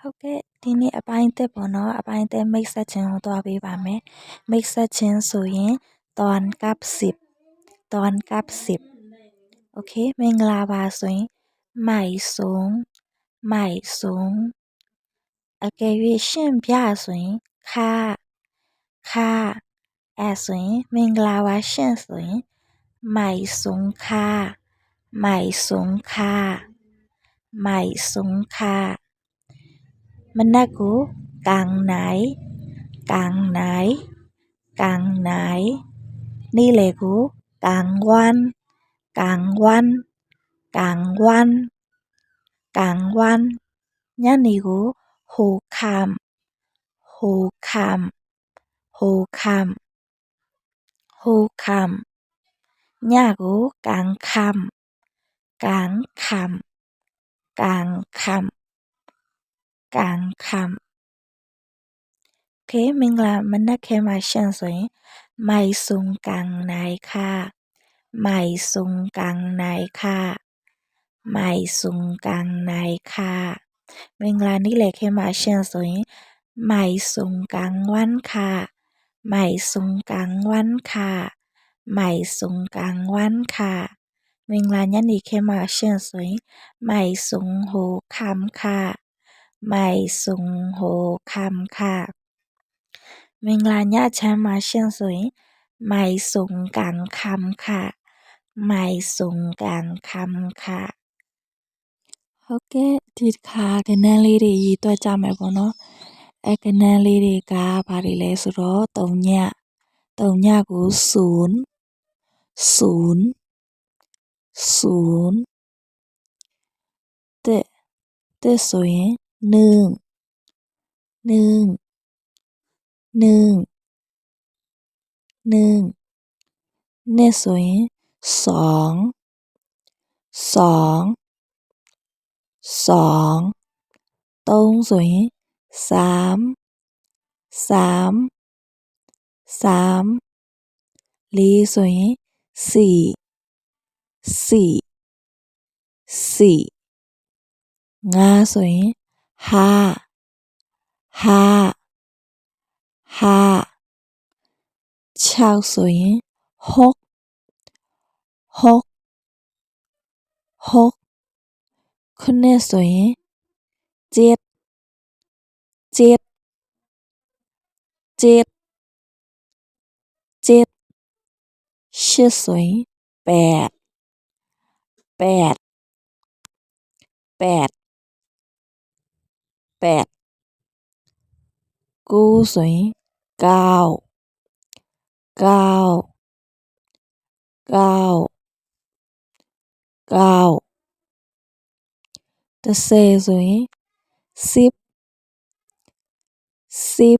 ဟုတ်ကဲ့ဒီနေ့အပိုင်းတစ်ပေါ့နော်အပိုင်းတစ်မိတ်ဆက်ခြင်းကိုတွားပေးပါမယ်မိတ်ဆက်ခြင်းဆိုရင်ตอนกับ10ตอนกับ10โอเคမင်္ဂလာပါဆိုရင်မိုက်ဆုံးမိုက်ဆုံးအကယ်၍ရှင့်ပြဆိုရင်ခါခါအဲဆိုရင်မင်္ဂလာပါရှင့်ဆိုရင်မိုက်ဆုံးခါမိုက်ဆုံးခါမိုက်ဆုံးခါ మనకు కాంగ్నాయ్ కాంగ్నాయ్ కాంగ్నాయ్ นี่แหละกูกลางวันกลางวันกลางวันกลางวันนี่นี่กูโหคำหูคำหูคำหูคำนี่ากูกลางคำกลางคำกลางคำ ကန်ခမ်โอเคမင်္ဂလာမနက်ခင်းမှာရှင့်ဆိုရင်မိုက်ဆုံကန်နိုင်ခမိုက်ဆုံကန်နိုင်ခမိုက်ဆုံကန်နိုင်ခမင်္ဂလာနေ့လည်ခင်းမှာရှင့်ဆိုရင်မိုက်ဆုံကန်ဝမ်ခမိုက်ဆုံကန်ဝမ်ခမိုက်ဆုံကန်ဝမ်ခမင်္ဂလာညနေခင်းမှာရှင့်ဆိုရင်မိုက်ဆုံဟိုခမ်ခ 麦松和คำค่ะไม่ส่งกา卡，คำค่ะ。โอเคดีค่ะกันแน่ลีดีตัวจำไหมบ่เนาะไอ้กันแน่ลีดีกาบาริเลสรตรงเนี้ยตรงเนี้ยกูศูนย์ศูนย์ศูนย์เตเตสวย หนึ่งหนึ่งหนึ่งหนึ่งเนสวยสองสองสองตรงสวยสามสามสามลีสวยสี่สี่สี่งาสวย ห้าห้าห้าชาวสวยหกหกหกคุณแม่สวยเจ็ดเจ็ดเจ็ดเจ็ดชื่อสวยแปดแปดแปด แปดกู้สวยเก้าเก้าเก้าเก้าตะเซสวยสิบสิบ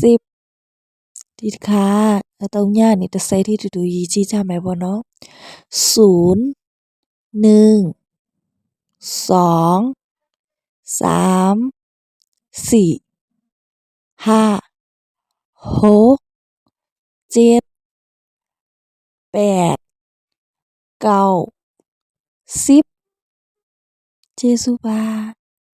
สิบติดค้าตรงหน้นี่ตะเซที่ดูดูยีจีจ้าไหมบ่เนาะศูนย์หนึ่ง สองสามสี่ห้าหกเจ็ดแปดเก้าสิบเจสุบา